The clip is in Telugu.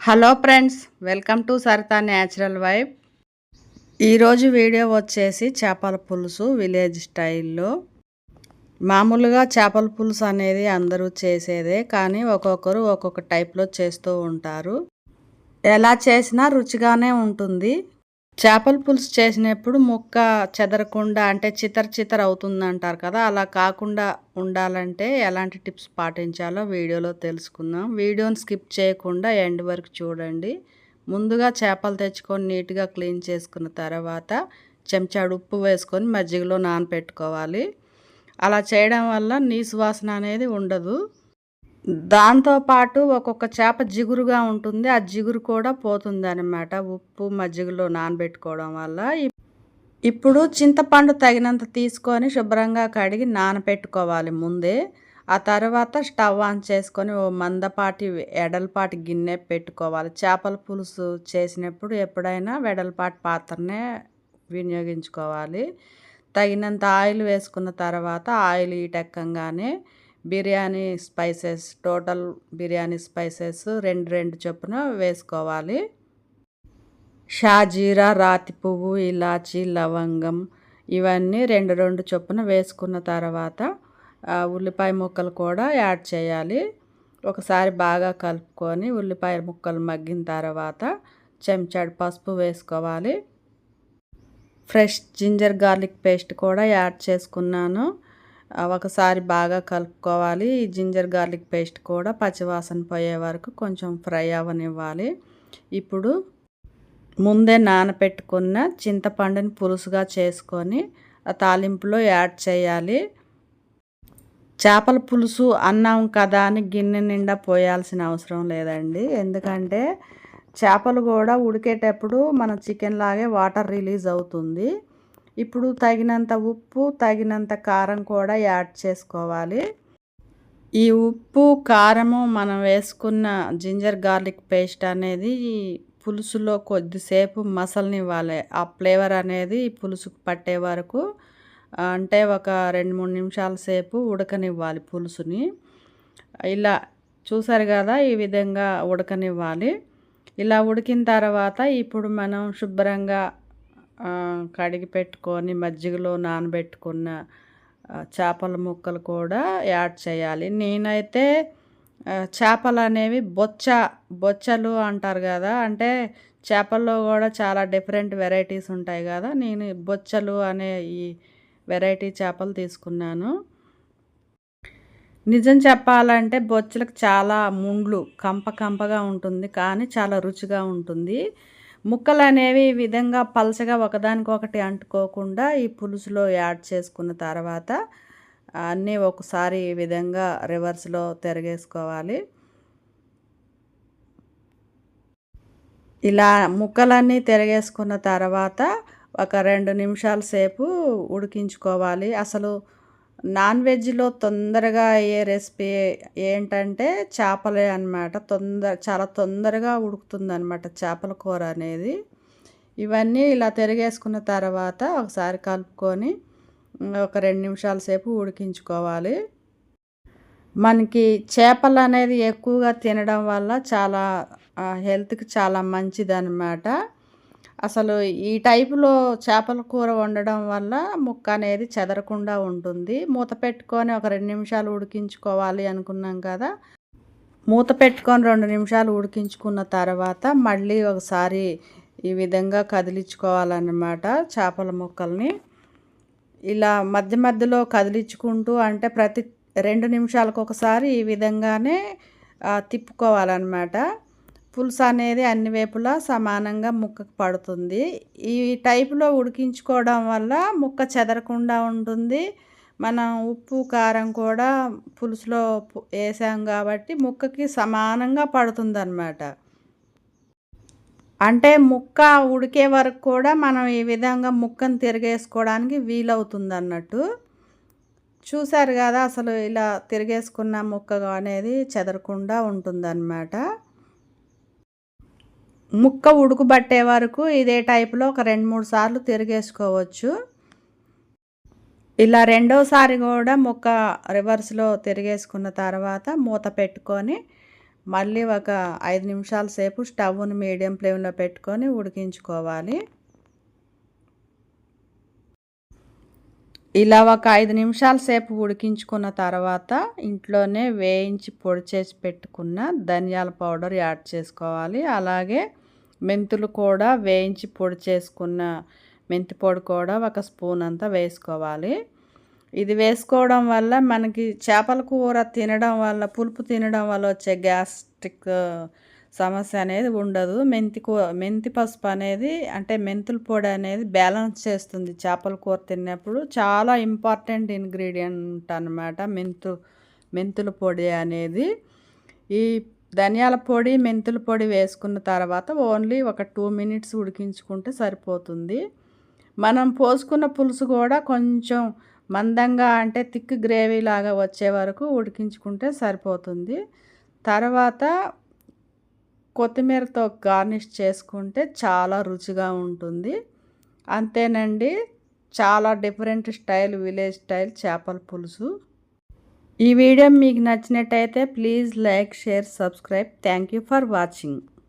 Hello friends welcome to Sarita natural vibe. ఈరోజు వీడియో వచ్చేసి చేపల పులుసు విలేజ్ స్టైల్లో. మామూలుగా చేపల పులుసు అనేది అందరూ చేసేదే కానీ ఒక్కొక్కరు ఒక్కొక్క టైప్లో చేస్తూ ఉంటారు. ఎలా చేసినా రుచిగానే ఉంటుంది. చేపల పులుసు చేసినప్పుడు ముక్క చెదరకుండా అంటే చితర చితర అవుతుంది అంటారు కదా అలా కాకుండా ఉండాలంటే ఎలాంటి టిప్స్ పాటించాలో వీడియోలో తెలుసుకుందాం. వీడియోని స్కిప్ చేయకుండా ఎండ్ వరకు చూడండి. ముందుగా చేపలు తెచ్చుకొని నీట్గా క్లీన్ చేసుకున్న తర్వాత చెంచాడు ఉప్పు వేసుకొని మజ్జిగలో నానపెట్టుకోవాలి. అలా చేయడం వల్ల నీసు వాసన అనేది ఉండదు. దాంతోపాటు ఒక్కొక్క చేప జిగురుగా ఉంటుంది. ఆ జిగురు కూడా పోతుంది అనమాట ఉప్పు మజ్జిగలో నానబెట్టుకోవడం వల్ల. ఇప్పుడు చింతపండు తగినంత తీసుకొని శుభ్రంగా కడిగి నానబెట్టుకోవాలి ముందే. ఆ తర్వాత స్టవ్ ఆన్ చేసుకొని ఓ మందపాటి ఎడలపాటి గిన్నె పెట్టుకోవాలి. చేపల పులుసు చేసినప్పుడు ఎప్పుడైనా వెడలపాటి పాత్రనే వినియోగించుకోవాలి. తగినంత ఆయిల్ వేసుకున్న తర్వాత oil ఈటెక్కంగానే biryani spices total biryani spices రెండు రెండు చొప్పున వేసుకోవాలి. షాజీరా రాతి పువ్వు ఇలాచి లవంగం ఇవన్నీ రెండు రెండు చొప్పున వేసుకున్న తర్వాత ఉల్లిపాయ ముక్కలు కూడా యాడ్ చేయాలి. ఒకసారి బాగా కలుపుకొని ఉల్లిపాయ ముక్కలు మగ్గిన తర్వాత చెంచాడు పసుపు వేసుకోవాలి. ఫ్రెష్ జింజర్ గార్లిక్ పేస్ట్ కూడా యాడ్ చేసుకున్నాను. ఒకసారి బాగా కలుపుకోవాలి. ఈ జింజర్ గార్లిక్ పేస్ట్ కూడా పచ్చివాసన పోయే వరకు కొంచెం ఫ్రై అవ్వనివ్వాలి. ఇప్పుడు ముందే నానపెట్టుకున్న చింతపండుని పులుసుగా చేసుకొని ఆ తాలింపులో యాడ్ చేయాలి. చేపల పులుసు అన్నాం కదా అని గిన్నె నిండా పోయాల్సిన అవసరం లేదండి. ఎందుకంటే చేపలు కూడా ఉడికేటప్పుడు మన చికెన్ లాగే వాటర్ రిలీజ్ అవుతుంది. ఇప్పుడు తగినంత ఉప్పు తగినంత కారం కూడా యాడ్ చేసుకోవాలి. ఈ ఉప్పు కారము మనం వేసుకున్న జింజర్ గార్లిక్ పేస్ట్ అనేది పులుసులో కొద్దిసేపు మసలనివ్వాలి. ఆ ఫ్లేవర్ అనేది పులుసుకు పట్టే వరకు అంటే ఒక రెండు మూడు నిమిషాల సేపు ఉడకనివ్వాలి పులుసుని. ఇలా చూసారు కదా ఈ విధంగా ఉడకనివ్వాలి. ఇలా ఉడికిన తర్వాత ఇప్పుడు మనం శుభ్రంగా కడిగి పెట్టుకొని మజ్జిగలో నానబెట్టుకున్న చేపల ముక్కలు కూడా యాడ్ చేయాలి. నేనైతే చేపలు అనేవి బొచ్చ బొచ్చలు అంటారు కదా అంటే చేపల్లో కూడా చాలా డిఫరెంట్ వెరైటీస్ ఉంటాయి కదా నేను బొచ్చలు అనే ఈ వెరైటీ చేపలు తీసుకున్నాను. నిజం చెప్పాలంటే బొచ్చలకు చాలా ముండ్లు కంప కంపగా ఉంటుంది కానీ చాలా రుచిగా ఉంటుంది. ముక్కలు అనేవి ఈ విధంగా పలచగా ఒకదానికొకటి అంటుకోకుండా ఈ పులుసులో యాడ్ చేసుకున్న తర్వాత అన్నీ ఒకసారి ఈ విధంగా రివర్స్లో తిరగేసుకోవాలి. ఇలా ముక్కలన్నీ తిరగేసుకున్న తర్వాత ఒక రెండు నిమిషాల సేపు ఉడికించుకోవాలి. అసలు నాన్ వెజ్లో తొందరగా అయ్యే రెసిపీ ఏంటంటే చేపలే అనమాట తొందర చాలా తొందరగా ఉడుకుతుంది అనమాట చేపల కూర అనేది. ఇవన్నీ ఇలా తిరిగేసుకున్న తర్వాత ఒకసారి కలుపుకొని ఒక రెండు నిమిషాల సేపు ఉడికించుకోవాలి. మనకి చేపలు అనేది ఎక్కువగా తినడం వల్ల చాలా హెల్త్కి చాలా మంచిది అనమాట అసలు ఈ టైపులో చేపల కూర వండడం వల్ల ముక్క అనేది చెదరకుండా ఉంటుంది. మూత పెట్టుకొని ఒక రెండు నిమిషాలు ఉడికించుకోవాలి అనుకున్నాం కదా. మూత పెట్టుకొని రెండు నిమిషాలు ఉడికించుకున్న తర్వాత మళ్ళీ ఒకసారి ఈ విధంగా కదిలించుకోవాలన్నమాట చేపల ముక్కల్ని. ఇలా మధ్య మధ్యలో కదిలించుకుంటూ అంటే ప్రతి రెండు నిమిషాలకు ఒకసారి ఈ విధంగానే తిప్పుకోవాలన్నమాట. పులుసు అనేది అన్ని వైపులా సమానంగా ముక్కకు పడుతుంది. ఈ టైపులో ఉడికించుకోవడం వల్ల ముక్క చెదరకుండా ఉంటుంది. మనం ఉప్పు కారం కూడా పులుసులో వేసాం కాబట్టి ముక్కకి సమానంగా పడుతుంది అన్నమాట అంటే ముక్క ఉడికే వరకు కూడా మనం ఈ విధంగా ముక్కను తిరిగేసుకోవడానికి వీలవుతుంది అన్నట్టు చూశారు కదా అసలు ఇలా తిరిగేసుకున్న ముక్క అనేది చెదరకుండా ఉంటుందన్నమాట. ముక్క ఉడుకుబట్టే వరకు ఇదే టైప్లో ఒక రెండు మూడు సార్లు తిరిగేసుకోవచ్చు. ఇలా రెండోసారి కూడా ముక్క రివర్స్లో తిరిగేసుకున్న తర్వాత మూత పెట్టుకొని మళ్ళీ ఒక ఐదు నిమిషాల సేపు స్టవ్ని మీడియం ఫ్లేమ్లో పెట్టుకొని ఉడికించుకోవాలి. ఇలా ఒక ఐదు నిమిషాల సేపు ఉడికించుకున్న తర్వాత ఇంట్లోనే వేయించి పొడి చేసి పెట్టుకున్న ధనియాల పౌడర్ యాడ్ చేసుకోవాలి. అలాగే మెంతులు కూడా వేయించి పొడి చేసుకున్న మెంతి పొడి కూడా ఒక స్పూన్ అంతా వేసుకోవాలి. ఇది వేసుకోవడం వల్ల మనకి చేపల కూర తినడం వల్ల పులుపు తినడం వల్ల వచ్చే గ్యాస్ట్రిక్ సమస్య అనేది ఉండదు. మెంతి కూ మెంతి పసుపు అనేది అంటే మెంతుల పొడి అనేది బ్యాలెన్స్ చేస్తుంది. చేపల కూర తిన్నప్పుడు చాలా ఇంపార్టెంట్ ఇంగ్రీడియంట్ అనమాట మెంతు మెంతుల పొడి అనేది. ఈ ధనియాల పొడి మెంతుల పొడి వేసుకున్న తర్వాత ఓన్లీ ఒక టూ మినిట్స్ ఉడికించుకుంటే సరిపోతుంది. మనం పోసుకున్న పులుసు కూడా కొంచెం మందంగా అంటే థిక్ గ్రేవీ లాగా వచ్చే వరకు ఉడికించుకుంటే సరిపోతుంది. తర్వాత కొత్తిమీరతో గార్నిష్ చేసుకుంటే చాలా రుచిగా ఉంటుంది. అంతేనండి చాలా డిఫరెంట్ స్టైల్ విలేజ్ స్టైల్ చేపల పులుసు. ఈ వీడియో మీకు నచ్చినట్టయితే please like share subscribe. Thank you for watching